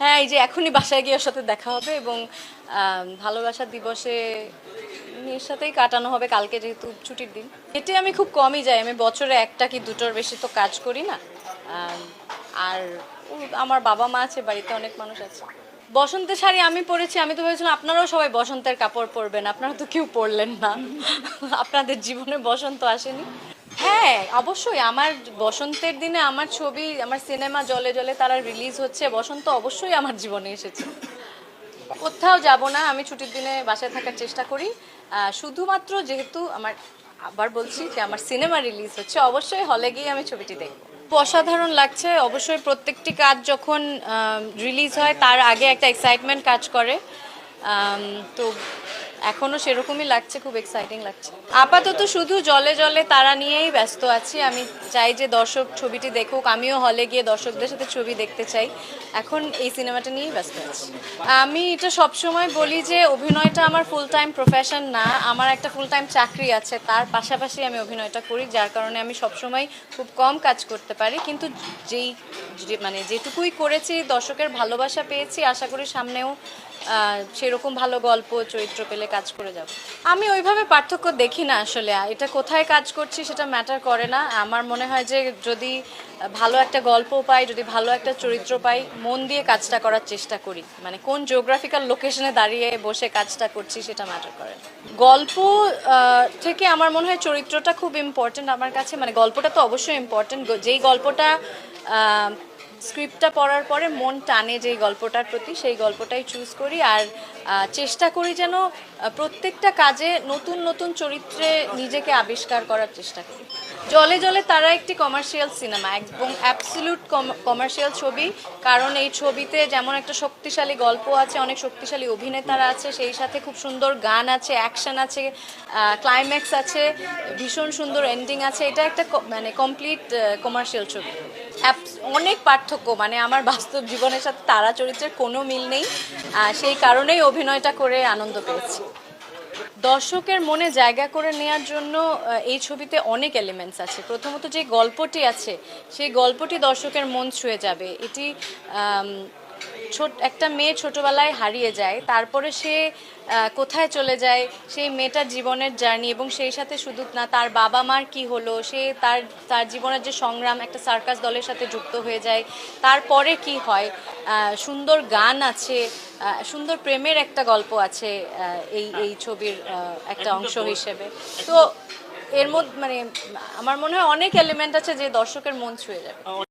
হ্যাঁ এই যে এখনই বাসায় গিয়ে ওর সাথে দেখা হবে এবং ভালোবাসা দিবসে মেয়ের সাথেই কাটানো হবে কালকে যেহেতু ছুটির দিন। এতে আমি খুব কমই যাই, আমি বছরে একটা কি দুটোর বেশি তো কাজ করি না। আর আমার বাবা মা আছে, বাড়িতে অনেক মানুষ আছে। বসন্তের শাড়ি আমি পরেছি, আমি তো ভেবেছিলাম আপনারাও সবাই বসন্তের কাপড় পরবেন, আপনারা তো কেউ পরলেন না। আপনাদের জীবনে বসন্ত আসেনি। হ্যাঁ অবশ্যই। আমার বসন্তের দিনে আমার ছবি, আমার সিনেমা জলে জলে তারা রিলিজ হচ্ছে। বসন্ত অবশ্যই আমার জীবনে এসেছে। কোথাও যাব না। আমি ছুটির দিনে বাসায় থাকার চেষ্টা করি। শুধুমাত্র যেহেতু আমার, আবার বলছি যে আমার সিনেমা রিলিজ হচ্ছে, অবশ্যই হলে গিয়ে আমি ছবিটি দেখব। অসাধারণ লাগছে। অবশ্যই প্রত্যেকটি কাজ যখন রিলিজ হয়, তার আগে একটা এক্সাইটমেন্ট কাজ করে। তো এখনও সেরকমই লাগছে, খুব এক্সাইটিং লাগছে। আপাতত শুধু জলে জলে তারা নিয়েই ব্যস্ত আছি। আমি চাই যে দর্শক ছবিটি দেখুক। আমিও হলে গিয়ে দর্শকদের সাথে ছবি দেখতে চাই। এখন এই সিনেমাটা নিয়েই ব্যস্ত আছি। আমি এটা সবসময় বলি যে অভিনয়টা আমার ফুল টাইম প্রফেশন না। আমার একটা ফুল টাইম চাকরি আছে। তার পাশাপাশি আমি অভিনয়টা করি, যার কারণে আমি সবসময় খুব কম কাজ করতে পারি। কিন্তু যেই মানে যেটুকুই করেছি, দর্শকের ভালোবাসা পেয়েছি। আশা করি সামনেও সেরকম ভালো গল্প, চরিত্র পেলে কাজ করে যাব। আমি ওইভাবে পার্থক্য দেখি না আসলে। এটা কোথায় কাজ করছি সেটা ম্যাটার করে না। আমার মনে হয় যে যদি ভালো একটা গল্প পাই, যদি ভালো একটা চরিত্র পাই, মন দিয়ে কাজটা করার চেষ্টা করি। মানে কোন জিওগ্রাফিক্যাল লোকেশনে দাঁড়িয়ে বসে কাজটা করছি সেটা ম্যাটার করে গল্প থেকে আমার মনে হয় চরিত্রটা খুব ইম্পর্টেন্ট আমার কাছে মানে গল্পটা তো অবশ্যই ইম্পর্টেন্ট যেই গল্পটা স্ক্রিপ্টটা পড়ার পরে মন টানে যেই গল্পটার প্রতি, সেই গল্পটাই চুজ করি আর চেষ্টা করি যেন প্রত্যেকটা কাজে নতুন নতুন চরিত্রে নিজেকে আবিষ্কার করার চেষ্টা করি। জলে জলে তারা একটি কমার্শিয়াল সিনেমা এবং অ্যাবসলিউট কমার্শিয়াল ছবি। কারণ এই ছবিতে যেমন একটা শক্তিশালী গল্প আছে, অনেক শক্তিশালী অভিনেতারা আছে, সেই সাথে খুব সুন্দর গান আছে অ্যাকশন আছে ক্লাইম্যাক্স আছে, ভীষণ সুন্দর এন্ডিং আছে। এটা একটা মানে কমপ্লিট কমার্শিয়াল ছবি। অনেক পার্থক্য। মানে আমার বাস্তব জীবনের সাথে তারা চরিত্রের কোনো মিল নেই। সেই কারণেই অভিনয়টা করে আনন্দ পেয়েছি। দর্শকের মনে জায়গা করে নেয়ার জন্য এই ছবিতে অনেক এলিমেন্টস আছে। প্রথমত যে গল্পটি আছে, সেই গল্পটি দর্শকের মন ছুঁয়ে যাবে। এটি ছোট একটা মেয়ে ছোটবেলায় হারিয়ে যায় তারপরে সে কোথায় চলে যায় সেই মেয়েটার জীবনের জার্নি এবং সেই সাথে শুধু না তার বাবা মার কি হলো সে তার তার জীবনের যে সংগ্রাম একটা সার্কাস দলের সাথে যুক্ত হয়ে যায় তারপরে কি হয়? সুন্দর গান আছে সুন্দর প্রেমের একটা গল্প আছে এই এই ছবির একটা অংশ হিসেবে। তো এর মধ্যে মানে আমার মনে হয় অনেক এলিমেন্ট আছে যে দর্শকের মন ছুঁয়ে যাবে।